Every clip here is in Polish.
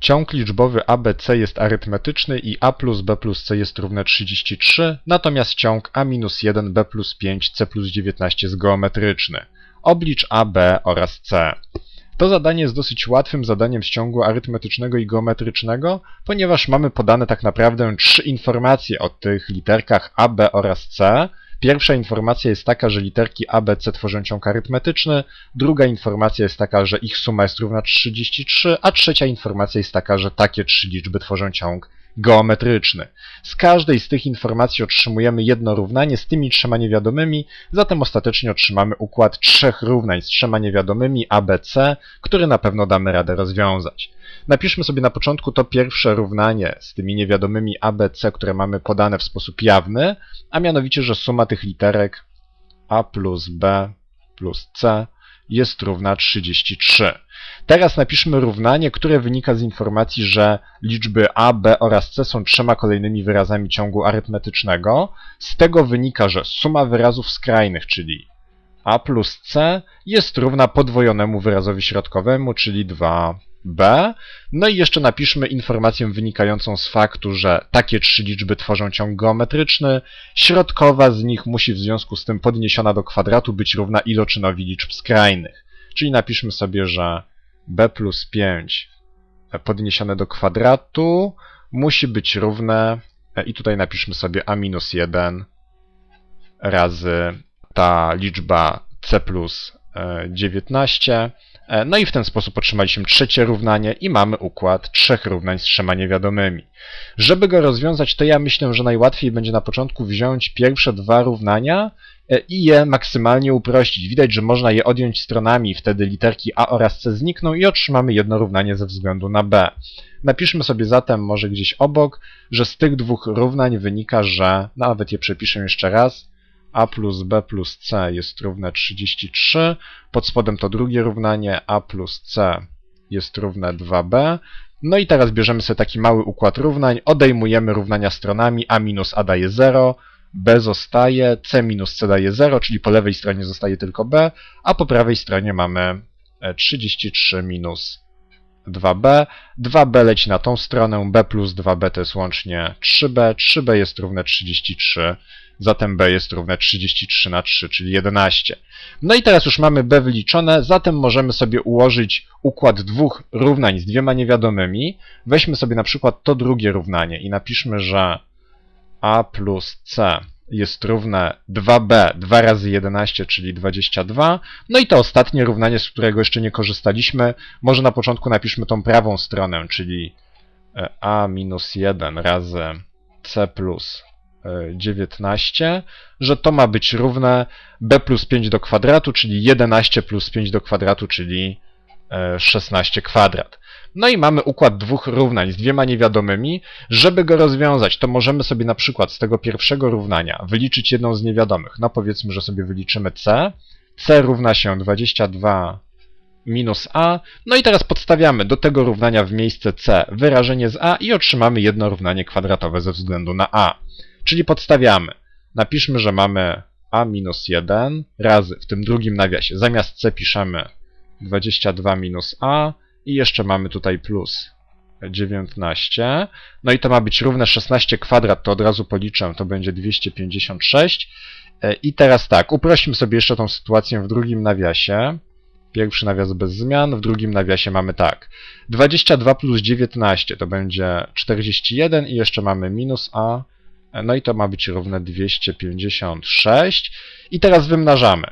Ciąg liczbowy ABC jest arytmetyczny i A plus B plus C jest równe 33, natomiast ciąg A minus 1 B plus 5 C plus 19 jest geometryczny. Oblicz A, B oraz C. To zadanie jest dosyć łatwym zadaniem z ciągu arytmetycznego i geometrycznego, ponieważ mamy podane tak naprawdę trzy informacje o tych literkach A, B oraz C. Pierwsza informacja jest taka, że literki A, B, C tworzą ciąg arytmetyczny, druga informacja jest taka, że ich suma jest równa 33, a trzecia informacja jest taka, że takie trzy liczby tworzą ciąg geometryczny. Z każdej z tych informacji otrzymujemy jedno równanie z tymi trzema niewiadomymi, zatem ostatecznie otrzymamy układ trzech równań z trzema niewiadomymi A, B, C, który na pewno damy radę rozwiązać. Napiszmy sobie na początku to pierwsze równanie z tymi niewiadomymi A, B, C, które mamy podane w sposób jawny, a mianowicie, że suma tych literek A plus B plus C jest równa 33. Teraz napiszmy równanie, które wynika z informacji, że liczby a, b oraz c są trzema kolejnymi wyrazami ciągu arytmetycznego. Z tego wynika, że suma wyrazów skrajnych, czyli a plus c, jest równa podwojonemu wyrazowi środkowemu, czyli 2b. No i jeszcze napiszmy informację wynikającą z faktu, że takie trzy liczby tworzą ciąg geometryczny. Środkowa z nich musi w związku z tym podniesiona do kwadratu być równa iloczynowi liczb skrajnych. Czyli napiszmy sobie, że b plus 5 podniesione do kwadratu musi być równe, i tutaj napiszmy sobie a minus 1 razy ta liczba c plus 19. No i w ten sposób otrzymaliśmy trzecie równanie i mamy układ trzech równań z trzema niewiadomymi. Żeby go rozwiązać, to ja myślę, że najłatwiej będzie na początku wziąć pierwsze dwa równania e, i je maksymalnie uprościć. Widać, że można je odjąć stronami, wtedy literki a oraz c znikną i otrzymamy jedno równanie ze względu na b. Napiszmy sobie zatem może gdzieś obok, że z tych dwóch równań wynika, że, nawet je przepiszę jeszcze raz, a plus b plus c jest równe 33. Pod spodem to drugie równanie, a plus c jest równe 2b. No i teraz bierzemy sobie taki mały układ równań, odejmujemy równania stronami, a minus a daje 0, b zostaje, c minus c daje 0, czyli po lewej stronie zostaje tylko b, a po prawej stronie mamy 33 minus 2b. 2b leci na tą stronę, b plus 2b to jest łącznie 3b, 3b jest równe 33, zatem b jest równe 33 na 3, czyli 11. No i teraz już mamy b wyliczone, zatem możemy sobie ułożyć układ dwóch równań z dwiema niewiadomymi. Weźmy sobie na przykład to drugie równanie i napiszmy, że a plus c jest równe 2b, 2 razy 11, czyli 22. No i to ostatnie równanie, z którego jeszcze nie korzystaliśmy, może na początku napiszmy tą prawą stronę, czyli e, a minus 1 razy c plus 19, że to ma być równe b plus 5 do kwadratu, czyli 11 plus 5 do kwadratu, czyli 16 kwadrat. No i mamy układ dwóch równań z dwiema niewiadomymi. Żeby go rozwiązać, to możemy sobie na przykład z tego pierwszego równania wyliczyć jedną z niewiadomych. No powiedzmy, że sobie wyliczymy c. c równa się 22 minus a. No i teraz podstawiamy do tego równania w miejsce c wyrażenie z a i otrzymamy jedno równanie kwadratowe ze względu na a. Czyli podstawiamy. Napiszmy, że mamy a minus 1 razy w tym drugim nawiasie. Zamiast c piszemy 22 minus a i jeszcze mamy tutaj plus 19. No i to ma być równe 16 kwadrat, to od razu policzę, to będzie 256. E, I teraz tak, uprośmy sobie jeszcze tą sytuację w drugim nawiasie. Pierwszy nawias bez zmian, w drugim nawiasie mamy tak. 22 plus 19 to będzie 41 i jeszcze mamy minus a, no i to ma być równe 256. I teraz wymnażamy.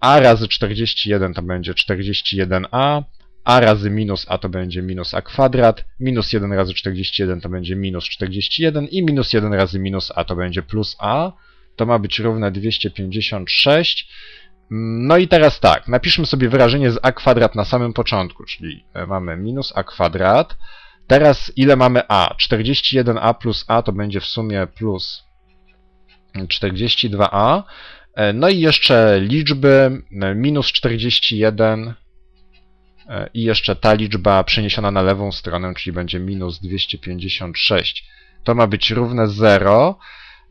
a razy 41 to będzie 41a, a razy minus a to będzie minus a kwadrat, minus 1 razy 41 to będzie minus 41 i minus 1 razy minus a to będzie plus a. To ma być równe 256. No i teraz tak, napiszmy sobie wyrażenie z a kwadrat na samym początku, czyli mamy minus a kwadrat. Teraz ile mamy a? 41a plus a to będzie w sumie plus 42a. No i jeszcze liczby minus 41 i jeszcze ta liczba przeniesiona na lewą stronę, czyli będzie minus 256. To ma być równe 0.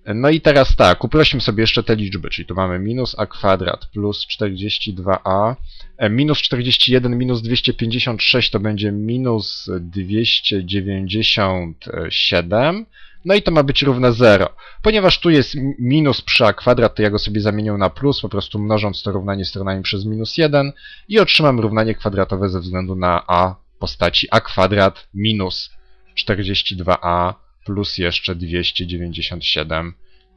No i teraz tak, uprośmy sobie jeszcze te liczby, czyli tu mamy minus a kwadrat plus 42a, e, minus 41 minus 256 to będzie minus 297, no i to ma być równe 0. Ponieważ tu jest mi- minus przy a kwadrat, to ja go sobie zamienię na plus, po prostu mnożąc to równanie stronami przez minus 1 i otrzymam równanie kwadratowe ze względu na a postaci a kwadrat minus 42a plus jeszcze 297,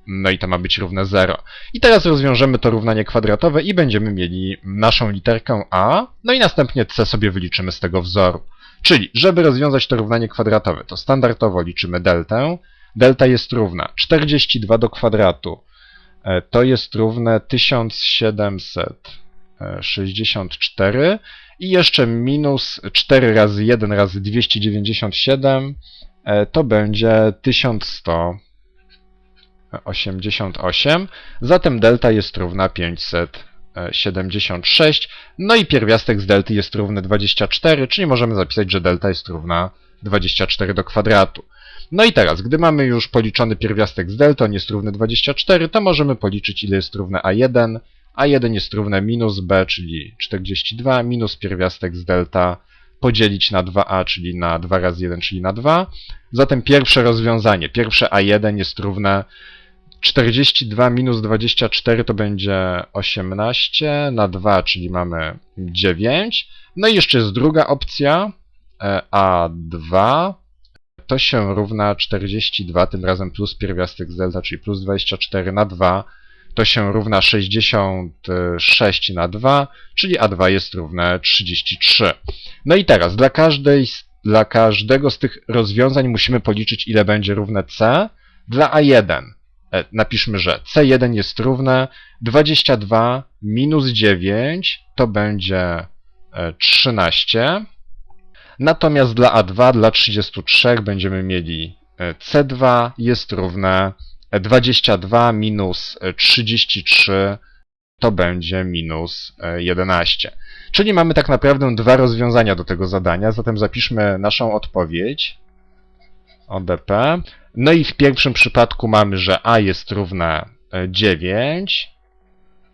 no i to ma być równe 0. I teraz rozwiążemy to równanie kwadratowe i będziemy mieli naszą literkę a, no i następnie c sobie wyliczymy z tego wzoru. Czyli, żeby rozwiązać to równanie kwadratowe, to standardowo liczymy deltę. Delta jest równa 42 do kwadratu. E, To jest równe 1764 i jeszcze minus 4 razy 1 razy 297 e, to będzie 1188. Zatem delta jest równa 576. No i pierwiastek z delty jest równy 24, czyli możemy zapisać, że delta jest równa 24 do kwadratu. No i teraz, gdy mamy już policzony pierwiastek z delty, on jest równy 24, to możemy policzyć, ile jest równe a1. a1 jest równe minus b, czyli 42, minus pierwiastek z delta podzielić na 2a, czyli na 2 razy 1, czyli na 2. Zatem pierwsze rozwiązanie, pierwsze a1 jest równe 42 minus 24 to będzie 18 na 2, czyli mamy 9. No i jeszcze jest druga opcja, e, a2 to się równa 42, tym razem plus pierwiastek z delta, czyli plus 24 na 2, to się równa 66 na 2, czyli a2 jest równe 33. No i teraz dla, każdej, dla każdego z tych rozwiązań musimy policzyć, ile będzie równe c. Dla a1 e, napiszmy, że c1 jest równe 22 minus 9 to będzie e, 13. Natomiast dla A2, dla 33 będziemy mieli e, C2 jest równe e, 22 minus e, 33 to będzie minus e, 11. Czyli mamy tak naprawdę dwa rozwiązania do tego zadania, zatem zapiszmy naszą odpowiedź ODP. No i w pierwszym przypadku mamy, że A jest równe e, 9.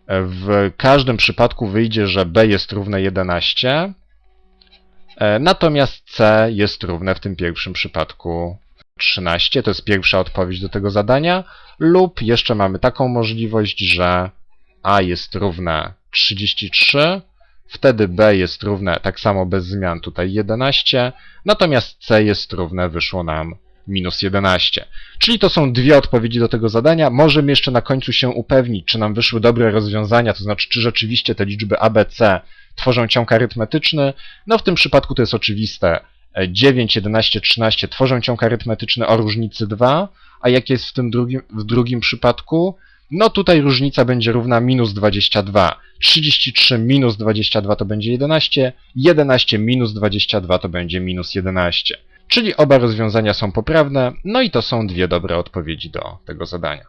E, W każdym przypadku wyjdzie, że B jest równe 11. E, Natomiast C jest równe w tym pierwszym przypadku 13. To jest pierwsza odpowiedź do tego zadania. Lub jeszcze mamy taką możliwość, że A jest równe 33. Wtedy B jest równe, tak samo bez zmian, tutaj 11. Natomiast C jest równe, wyszło nam minus 11. Czyli to są dwie odpowiedzi do tego zadania. Możemy jeszcze na końcu się upewnić, czy nam wyszły dobre rozwiązania, to znaczy, czy rzeczywiście te liczby A, B, C tworzą ciąg arytmetyczny. No w tym przypadku to jest oczywiste. E, 9, 11, 13 tworzą ciąg arytmetyczny o różnicy 2, a jak jest w tym drugim, w drugim przypadku? No tutaj różnica będzie równa minus 22. 33 minus 22 to będzie 11, 11 minus 22 to będzie minus 11. Czyli oba rozwiązania są poprawne, no i to są dwie dobre odpowiedzi do tego zadania.